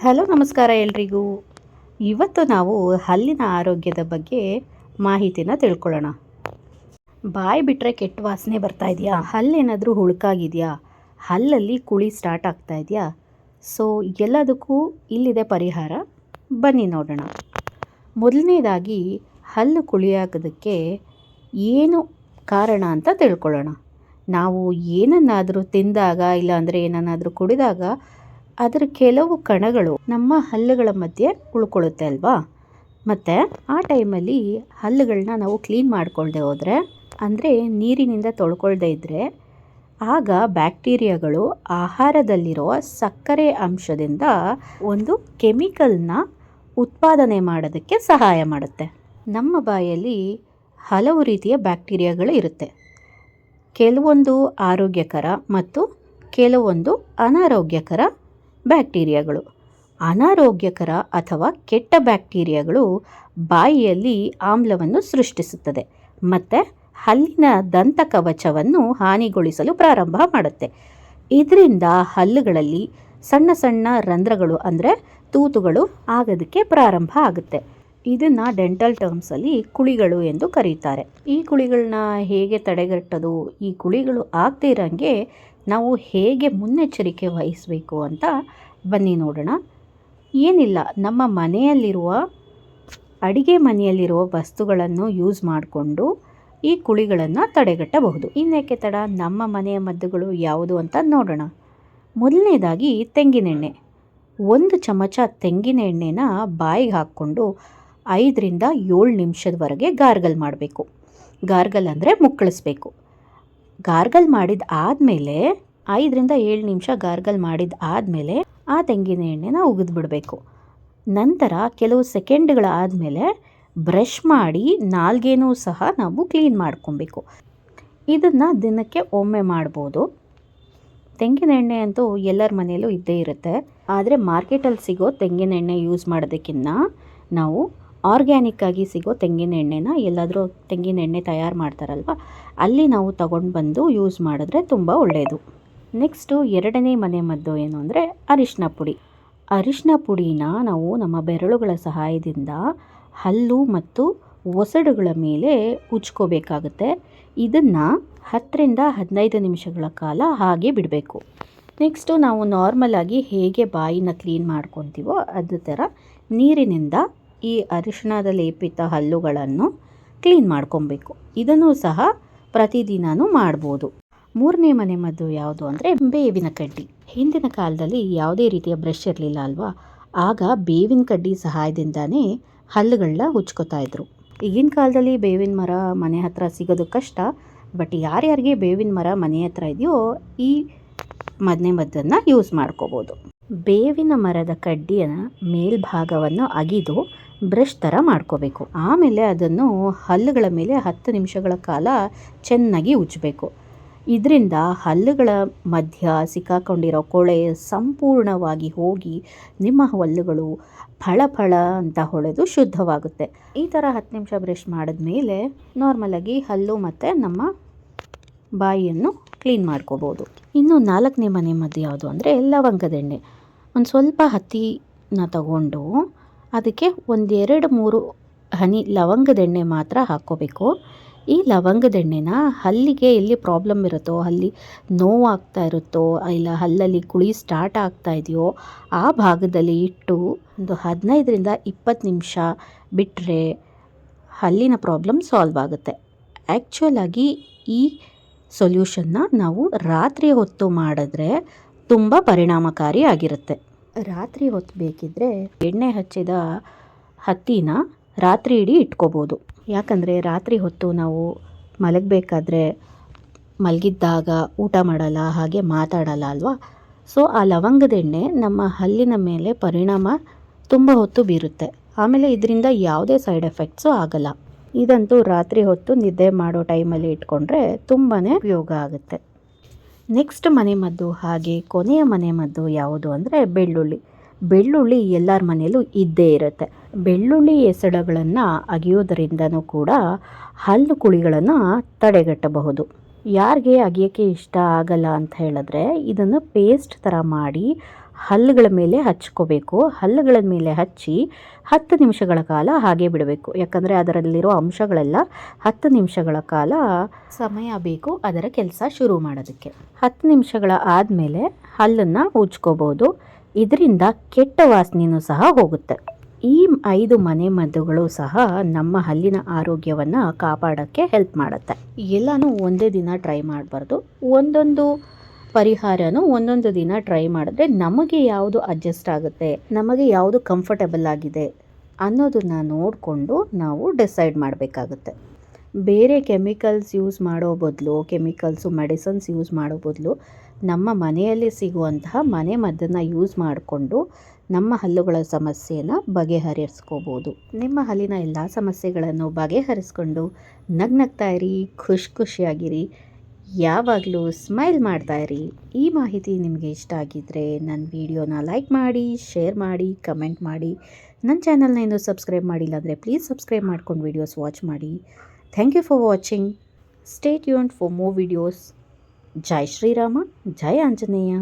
Hello, ನಮಸ್ಕಾರ ಎಲ್ರಿಗೂ. ಇವತ್ತು ನಾವು ಹಲ್ಲಿನ ಆರೋಗ್ಯದ ಬಗ್ಗೆ ಮಾಹಿತಿನ ತಿಳ್ಕೊಳ್ಳೋಣ. ಬಾಯಿ ಬಿಟ್ಟರೆ ಕೆಟ್ಟ ವಾಸನೆ ಬರ್ತಾ ಇದೆಯಾ? ಹಲ್ಲೇನಾದರೂ ಹುಳುಕಾಗಿದೆಯಾ? ಹಲ್ಲಲ್ಲಿ ಕುಳಿ ಸ್ಟಾರ್ಟ್ ಆಗ್ತಾ ಇದೆಯಾ? ಸೊ ಎಲ್ಲದಕ್ಕೂ ಇಲ್ಲಿದೆ ಪರಿಹಾರ. ಬನ್ನಿ ನೋಡೋಣ. ಮೊದಲನೇದಾಗಿ, ಹಲ್ಲು ಕುಳಿಯಾಗೋದಕ್ಕೆ ಏನು ಕಾರಣ ಅಂತ ತಿಳ್ಕೊಳ್ಳೋಣ. ನಾವು ಏನನ್ನಾದರೂ ತಿಂದಾಗ, ಇಲ್ಲಾಂದರೆ ಏನನ್ನಾದರೂ ಕುಡಿದಾಗ ಅದರ ಕೆಲವು ಕಣಗಳು ನಮ್ಮ ಹಲ್ಲುಗಳ ಮಧ್ಯೆ ಉಳ್ಕೊಳ್ಳುತ್ತೆ ಅಲ್ವಾ? ಮತ್ತು ಆ ಟೈಮಲ್ಲಿ ಹಲ್ಲುಗಳನ್ನ ನಾವು ಕ್ಲೀನ್ ಮಾಡಿಕೊಳ್ಳದೆ ಹೋದರೆ, ಅಂದರೆ ನೀರಿನಿಂದ ತೊಳ್ಕೊಳ್ದೇ ಇದ್ದರೆ ಆಗ ಬ್ಯಾಕ್ಟೀರಿಯಾಗಳು ಆಹಾರದಲ್ಲಿರೋ ಸಕ್ಕರೆ ಅಂಶದಿಂದ ಒಂದು ಕೆಮಿಕಲ್ನ ಉತ್ಪಾದನೆ ಮಾಡೋದಕ್ಕೆ ಸಹಾಯ ಮಾಡುತ್ತೆ. ನಮ್ಮ ಬಾಯಲ್ಲಿ ಹಲವು ರೀತಿಯ ಬ್ಯಾಕ್ಟೀರಿಯಾಗಳು ಇರುತ್ತೆ. ಕೆಲವೊಂದು ಆರೋಗ್ಯಕರ ಮತ್ತು ಕೆಲವೊಂದು ಅನಾರೋಗ್ಯಕರ ಬ್ಯಾಕ್ಟೀರಿಯಾಗಳು. ಅನಾರೋಗ್ಯಕರ ಅಥವಾ ಕೆಟ್ಟ ಬ್ಯಾಕ್ಟೀರಿಯಾಗಳು ಬಾಯಿಯಲ್ಲಿ ಆಮ್ಲವನ್ನು ಸೃಷ್ಟಿಸುತ್ತದೆ. ಮತ್ತು ಹಲ್ಲಿನ ದಂತ ಕವಚವನ್ನು ಹಾನಿಗೊಳಿಸಲು ಪ್ರಾರಂಭ ಮಾಡುತ್ತೆ. ಇದರಿಂದ ಹಲ್ಲುಗಳಲ್ಲಿ ಸಣ್ಣ ಸಣ್ಣ ರಂಧ್ರಗಳು ಅಂದರೆ ತೂತುಗಳು ಆಗೋದಕ್ಕೆ ಪ್ರಾರಂಭ ಆಗುತ್ತೆ. ಇದನ್ನು ಡೆಂಟಲ್ ಟರ್ಮ್ಸಲ್ಲಿ ಕುಳಿಗಳು ಎಂದು ಕರೀತಾರೆ. ಈ ಕುಳಿಗಳನ್ನ ಹೇಗೆ ತಡೆಗಟ್ಟೋದು, ಈ ಕುಳಿಗಳು ಆಗದೇ ಇರೋಂಗೆ ನಾವು ಹೇಗೆ ಮುನ್ನೆಚ್ಚರಿಕೆ ವಹಿಸಬೇಕು ಅಂತ ಬನ್ನಿ ನೋಡೋಣ. ಏನಿಲ್ಲ, ನಮ್ಮ ಮನೆಯಲ್ಲಿರುವ, ಅಡಿಗೆ ಮನೆಯಲ್ಲಿರುವ ವಸ್ತುಗಳನ್ನು ಯೂಸ್ ಮಾಡಿಕೊಂಡು ಈ ಕುಳಿಗಳನ್ನು ತಡೆಗಟ್ಟಬಹುದು. ಇನ್ನೇಕೆ ತಡ? ನಮ್ಮ ಮನೆಯ ಮದ್ದುಗಳು ಯಾವುದು ಅಂತ ನೋಡೋಣ. ಮೊದಲನೇದಾಗಿ ತೆಂಗಿನೆಣ್ಣೆ. ಒಂದು ಚಮಚ ತೆಂಗಿನ ಎಣ್ಣೆನ ಬಾಯಿಗೆ ಹಾಕ್ಕೊಂಡು ಐದರಿಂದ ಏಳು ನಿಮಿಷದವರೆಗೆ ಗಾರ್ಗಲ್ ಮಾಡಬೇಕು. ಗಾರ್ಗಲ್ ಅಂದರೆ ಮುಕ್ಕಳಿಸ್ಬೇಕು. ಗಾರ್ಗಲ್ ಮಾಡಿದ ಆದಮೇಲೆ ಐದರಿಂದ ಏಳು ನಿಮಿಷ ಗಾರ್ಗಲ್ ಮಾಡಿದ ಆದಮೇಲೆ ಆ ತೆಂಗಿನ ಎಣ್ಣೆನ ಉಗಿದ್ಬಿಡಬೇಕು. ನಂತರ ಕೆಲವು ಸೆಕೆಂಡ್ಗಳ ಆದಮೇಲೆ ಬ್ರಷ್ ಮಾಡಿ ನಾಲ್ಗೇನೂ ಸಹ ನಾವು ಕ್ಲೀನ್ ಮಾಡ್ಕೊಬೇಕು. ಇದನ್ನು ದಿನಕ್ಕೆ ಒಮ್ಮೆ ಮಾಡ್ಬೋದು. ತೆಂಗಿನ ಎಣ್ಣೆ ಅಂತೂ ಎಲ್ಲರ ಮನೆಯಲ್ಲೂ ಇದ್ದೇ ಇರುತ್ತೆ. ಆದರೆ ಮಾರ್ಕೆಟಲ್ಲಿ ಸಿಗೋ ತೆಂಗಿನ ಎಣ್ಣೆ ಯೂಸ್ ಮಾಡೋದಕ್ಕಿಂತ ನಾವು ಆರ್ಗ್ಯಾನಿಕ್ ಆಗಿ ಸಿಗೋ ತೆಂಗಿನ ಎಣ್ಣೆನ ಎಲ್ಲಾದರೂ ತೆಂಗಿನ ಎಣ್ಣೆ ತಯಾರು ಮಾಡ್ತಾರಲ್ವ, ಅಲ್ಲಿ ನಾವು ತಗೊಂಡು ಬಂದು ಯೂಸ್ ಮಾಡಿದ್ರೆ ತುಂಬ ಒಳ್ಳೆಯದು ನೆಕ್ಸ್ಟು ಎರಡನೇ ಮನೆ ಮದ್ದು ಏನು ಅಂದರೆ ಅರಿಶಿನ ಪುಡಿ. ಅರಿಶಿನ ಪುಡಿನ ನಾವು ನಮ್ಮ ಬೆರಳುಗಳ ಸಹಾಯದಿಂದ ಹಲ್ಲು ಮತ್ತು ಒಸಡುಗಳ ಮೇಲೆ ಉಜ್ಕೋಬೇಕಾಗುತ್ತೆ. ಇದನ್ನು ಹತ್ತರಿಂದ ಹದಿನೈದು ನಿಮಿಷಗಳ ಕಾಲ ಹಾಗೆ ಬಿಡಬೇಕು. ನೆಕ್ಸ್ಟು ನಾವು ನಾರ್ಮಲಾಗಿ ಹೇಗೆ ಬಾಯಿನ ಕ್ಲೀನ್ ಮಾಡ್ಕೊತೀವೋ ಅದೇ ಥರ ನೀರಿನಿಂದ ಈ ಅರಿಶಿಣದ ಲೇಪಿತ ಹಲ್ಲುಗಳನ್ನು ಕ್ಲೀನ್ ಮಾಡ್ಕೊಬೇಕು. ಇದನ್ನು ಸಹ ಪ್ರತಿದಿನವೂ ಮಾಡ್ಬೋದು. ಮೂರನೇ ಮನೆ ಮದ್ದು ಯಾವುದು ಅಂದರೆ ಬೇವಿನ ಕಡ್ಡಿ. ಹಿಂದಿನ ಕಾಲದಲ್ಲಿ ಯಾವುದೇ ರೀತಿಯ ಬ್ರಷ್ ಇರಲಿಲ್ಲ ಅಲ್ವಾ? ಆಗ ಬೇವಿನ ಕಡ್ಡಿ ಸಹಾಯದಿಂದನೇ ಹಲ್ಲುಗಳನ್ನ ಹುಚ್ಕೋತಾ ಇದ್ರು. ಈಗಿನ ಕಾಲದಲ್ಲಿ ಬೇವಿನ ಮರ ಮನೆ ಹತ್ರ ಸಿಗೋದು ಕಷ್ಟ. ಬಟ್ ಯಾರ್ಯಾರಿಗೆ ಬೇವಿನ ಮರ ಮನೆ ಹತ್ರ ಇದೆಯೋ ಈ ಮದ್ನೆ ಮದ್ದನ್ನು ಯೂಸ್ ಮಾಡ್ಕೋಬೋದು. ಬೇವಿನ ಮರದ ಕಡ್ಡಿಯ ಮೇಲ್ಭಾಗವನ್ನು ಅಗಿದು ಬ್ರಷ್ ಥರ ಮಾಡ್ಕೋಬೇಕು. ಆಮೇಲೆ ಅದನ್ನು ಹಲ್ಲುಗಳ ಮೇಲೆ ಹತ್ತು ನಿಮಿಷಗಳ ಕಾಲ ಚೆನ್ನಾಗಿ ಉಜ್ಜಬೇಕು. ಇದರಿಂದ ಹಲ್ಲುಗಳ ಮಧ್ಯ ಸಿಕ್ಕಾಕೊಂಡಿರೋ ಕೊಳೆ ಸಂಪೂರ್ಣವಾಗಿ ಹೋಗಿ ನಿಮ್ಮ ಹಲ್ಲುಗಳು ಫಳ ಫಳ ಅಂತ ಹೊಳೆದು ಶುದ್ಧವಾಗುತ್ತೆ. ಈ ಥರ ಹತ್ತು ನಿಮಿಷ ಬ್ರಷ್ ಮಾಡಿದ ಮೇಲೆ ನಾರ್ಮಲಾಗಿ ಹಲ್ಲು ಮತ್ತು ನಮ್ಮ ಬಾಯಿಯನ್ನು ಕ್ಲೀನ್ ಮಾಡ್ಕೋಬೋದು. ಇನ್ನು ನಾಲ್ಕನೇ ಮನೆ ಮದ್ದು ಯಾವುದು ಅಂದರೆ ಲವಂಗದೆಣ್ಣೆ ಒಂದು ಸ್ವಲ್ಪ ಹತ್ತಿನ ತಗೊಂಡು ಅದಕ್ಕೆ ಒಂದೆರಡು ಮೂರು ಹನಿ ಲವಂಗದೆಣ್ಣೆ ಮಾತ್ರ ಹಾಕ್ಕೋಬೇಕು. ಈ ಲವಂಗದೆಣ್ಣೆನ ಹಲ್ಲಿಗೆ ಎಲ್ಲಿ ಪ್ರಾಬ್ಲಮ್ ಇರುತ್ತೋ, ಅಲ್ಲಿ ನೋವಾಗ್ತಾ ಇರುತ್ತೋ, ಇಲ್ಲ ಹಲ್ಲಲ್ಲಿ ಕುಳಿ ಸ್ಟಾರ್ಟ್ ಆಗ್ತಾ ಇದೆಯೋ, ಆ ಭಾಗದಲ್ಲಿ ಇಟ್ಟು ಒಂದು ಹದಿನೈದರಿಂದ ಇಪ್ಪತ್ತು ನಿಮಿಷ ಬಿಟ್ಟರೆ ಹಲ್ಲಿನ ಪ್ರಾಬ್ಲಮ್ ಸಾಲ್ವ್ ಆಗುತ್ತೆ. ಆ್ಯಕ್ಚುಲಾಗಿ ಈ ಸೊಲ್ಯೂಷನ್ನ ನಾವು ರಾತ್ರಿ ಹೊತ್ತು ಮಾಡಿದ್ರೆ ತುಂಬ ಪರಿಣಾಮಕಾರಿ ಆಗಿರುತ್ತೆ. ರಾತ್ರಿ ಹೊತ್ತು ಬೇಕಿದ್ದರೆ ಎಣ್ಣೆ ಹಚ್ಚಿದ ಹತ್ತಿನ ರಾತ್ರಿ ಇಡೀ ಇಟ್ಕೋಬೋದು. ಯಾಕಂದರೆ ರಾತ್ರಿ ಹೊತ್ತು ನಾವು ಮಲಗಬೇಕಾದ್ರೆ ಮಲಗಿದ್ದಾಗ ಊಟ ಮಾಡಲ್ಲ, ಹಾಗೆ ಮಾತಾಡಲ್ಲ ಅಲ್ವಾ? ಸೊ ಆ ಲವಂಗದೆಣ್ಣೆ ನಮ್ಮ ಹಲ್ಲಿನ ಮೇಲೆ ಪರಿಣಾಮ ತುಂಬ ಹೊತ್ತು ಬೀರುತ್ತೆ. ಆಮೇಲೆ ಇದರಿಂದ ಯಾವುದೇ ಸೈಡ್ ಎಫೆಕ್ಟ್ಸು ಆಗಲ್ಲ. ಇದಂತೂ ರಾತ್ರಿ ಹೊತ್ತು ನಿದ್ದೆ ಮಾಡೋ ಟೈಮಲ್ಲಿ ಇಟ್ಕೊಂಡ್ರೆ ತುಂಬಾ ಉಪಯೋಗ ಆಗುತ್ತೆ. ನೆಕ್ಸ್ಟ್ ಮನೆ ಮದ್ದು ಹಾಗೆ ಕೊನೆಯ ಮನೆ ಮದ್ದು ಯಾವುದು ಅಂದರೆ ಬೆಳ್ಳುಳ್ಳಿ. ಬೆಳ್ಳುಳ್ಳಿ ಎಲ್ಲರ ಮನೆಯಲ್ಲೂ ಇದ್ದೇ ಇರುತ್ತೆ. ಬೆಳ್ಳುಳ್ಳಿ ಎಸಳುಗಳನ್ನು ಅಗಿಯೋದರಿಂದನೂ ಕೂಡ ಹಲ್ಲು ಕುಳಿಗಳನ್ನು ತಡೆಗಟ್ಟಬಹುದು. ಯಾರಿಗೆ ಅಗಿಯೋಕ್ಕೆ ಇಷ್ಟ ಆಗಲ್ಲ ಅಂತ ಹೇಳಿದ್ರೆ ಇದನ್ನು ಪೇಸ್ಟ್ ಥರ ಮಾಡಿ ಹಲ್ಲುಗಳ ಮೇಲೆ ಹಚ್ಕೋಬೇಕು. ಹಲ್ಲುಗಳ ಮೇಲೆ ಹಚ್ಚಿ ಹತ್ತು ನಿಮಿಷಗಳ ಕಾಲ ಹಾಗೆ ಬಿಡಬೇಕು. ಯಾಕಂದರೆ ಅದರಲ್ಲಿರೋ ಅಂಶಗಳೆಲ್ಲ ಹತ್ತು ನಿಮಿಷಗಳ ಕಾಲ ಸಮಯ ಬೇಕು ಅದರ ಕೆಲಸ ಶುರು ಮಾಡೋದಕ್ಕೆ. ಹತ್ತು ನಿಮಿಷಗಳ ಆದಮೇಲೆ ಹಲ್ಲನ್ನು ಉಜ್ಕೋಬೋದು. ಇದರಿಂದ ಕೆಟ್ಟ ವಾಸನೆಯೂ ಸಹ ಹೋಗುತ್ತೆ. ಈ ಐದು ಮನೆ ಮದ್ದುಗಳು ಸಹ ನಮ್ಮ ಹಲ್ಲಿನ ಆರೋಗ್ಯವನ್ನು ಕಾಪಾಡೋಕ್ಕೆ ಹೆಲ್ಪ್ ಮಾಡುತ್ತೆ. ಎಲ್ಲನೂ ಒಂದೇ ದಿನ ಟ್ರೈ ಮಾಡಬಾರ್ದು. ಒಂದೊಂದು ಪರಿಹಾರನೂ ಒಂದೊಂದು ದಿನ ಟ್ರೈ ಮಾಡಿದ್ರೆ ನಮಗೆ ಯಾವುದು ಅಡ್ಜಸ್ಟ್ ಆಗುತ್ತೆ, ನಮಗೆ ಯಾವುದು ಕಂಫರ್ಟಬಲ್ ಆಗಿದೆ ಅನ್ನೋದನ್ನ ನೋಡಿಕೊಂಡು ನಾವು ಡಿಸೈಡ್ ಮಾಡಬೇಕಾಗುತ್ತೆ. ಬೇರೆ ಕೆಮಿಕಲ್ಸ್ ಯೂಸ್ ಮಾಡೋ ಬದಲು ಕೆಮಿಕಲ್ಸು ಮೆಡಿಸನ್ಸ್ ಯೂಸ್ ಮಾಡೋ ಬದಲು ನಮ್ಮ ಮನೆಯಲ್ಲಿ ಸಿಗುವಂತಹ ಮನೆ ಮದ್ದನ್ನು ಯೂಸ್ ಮಾಡಿಕೊಂಡು ನಮ್ಮ ಹಲ್ಲುಗಳ ಸಮಸ್ಯೆಯನ್ನು ಬಗೆಹರಿಸ್ಕೋಬೋದು. ನಿಮ್ಮ ಹಲ್ಲಿನ ಎಲ್ಲ ಸಮಸ್ಯೆಗಳನ್ನು ಬಗೆಹರಿಸ್ಕೊಂಡು ನಗ್ನಗ್ತಾ ಇರಿ, ಖುಷಿ ಖುಷಿಯಾಗಿರಿ. ಯಾವಾಗಲೂ ಸ್ಮೈಲ್ ಮಾಡ್ತಾ ಇರಿ. ಈ ಮಾಹಿತಿ ನಿಮಗೆ ಇಷ್ಟ ಆಗಿದ್ದರೆ ನನ್ನ ವಿಡಿಯೋನ ಲೈಕ್ ಮಾಡಿ ಶೇರ್ ಮಾಡಿ ಕಮೆಂಟ್ ಮಾಡಿ. ನನ್ನ ಚಾನಲ್ನ ಇನ್ನೂ ಸಬ್ಸ್ಕ್ರೈಬ್ ಮಾಡಿಲ್ಲ ಅಂದರೆ ಪ್ಲೀಸ್ ಸಬ್ಸ್ಕ್ರೈಬ್ ಮಾಡ್ಕೊಂಡು ವೀಡಿಯೋಸ್ ವಾಚ್ ಮಾಡಿ. Thank you for watching stay tune for more videos ಜೈ ಶ್ರೀರಾಮ ಜೈ ಆಂಜನೇಯ